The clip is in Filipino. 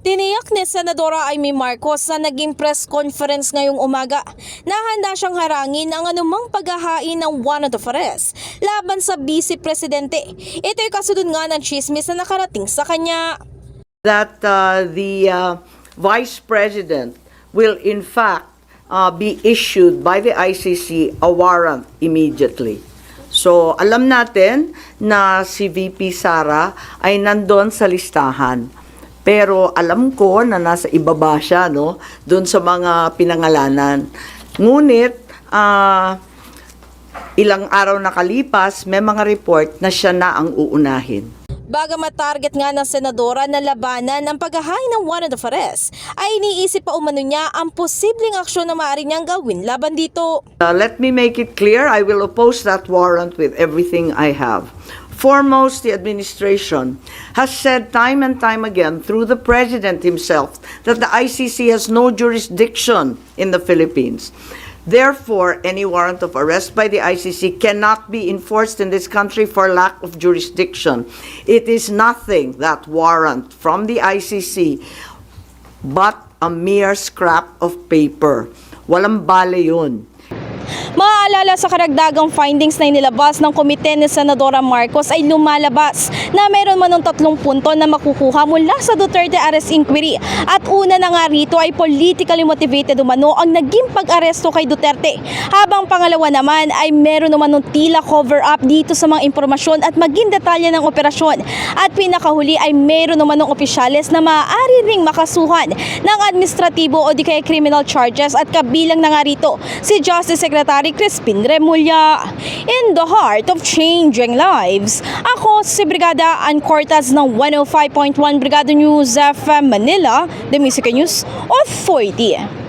Tiniyak ni Senadora Amy Marcos sa naging press conference ngayong umaga na handa siyang harangin ang anumang paghahain ng Juan of Fares laban sa Vice Presidente. Ito'y kasunod nga ng chismis na nakarating sa kanya. that uh, the uh, Vice President will in fact uh, be issued by the ICC a warrant immediately. So, alam natin na si VP Sara ay nandun sa listahan. Pero alam ko na nasa ibaba siya, no? Doon sa mga pinangalanan. Ngunit, ah, ilang araw nakalipas, may mga report na siya na ang uunahin. Bagamat target nga ng senadora na labanan ang paghahain ng Juan of Fares, ay iniisip pa umano niya ang posibleng aksyon na maaari niyang gawin laban dito. Uh, let me make it clear, I will oppose that warrant with everything I have. Foremost, the administration has said time and time again through the president himself that the ICC has no jurisdiction in the Philippines. Therefore, any warrant of arrest by the ICC cannot be enforced in this country for lack of jurisdiction. It is nothing, that warrant from the ICC, but a mere scrap of paper. Walang bale yun. Maaalala sa karagdagang findings na inilabas ng komite ni Senadora Marcos ay lumalabas na meron man ng tatlong punto na makukuha mula sa Duterte arrest inquiry. At una na nga rito ay politically motivated umano ang naging pag-aresto kay Duterte. Habang pangalawa naman ay meron naman ng tila cover-up dito sa mga impormasyon at maging detalye ng operasyon. At pinakahuli ay meron naman ng opisyales na maaari ring makasuhan ng administratibo o di kaya criminal charges at kabilang na nga rito si Justice Secretary Remulla. In the heart of changing lives, ako si Brigada Ann Cortez ng 105.1 Brigada News FM Manila, the Music News Authority.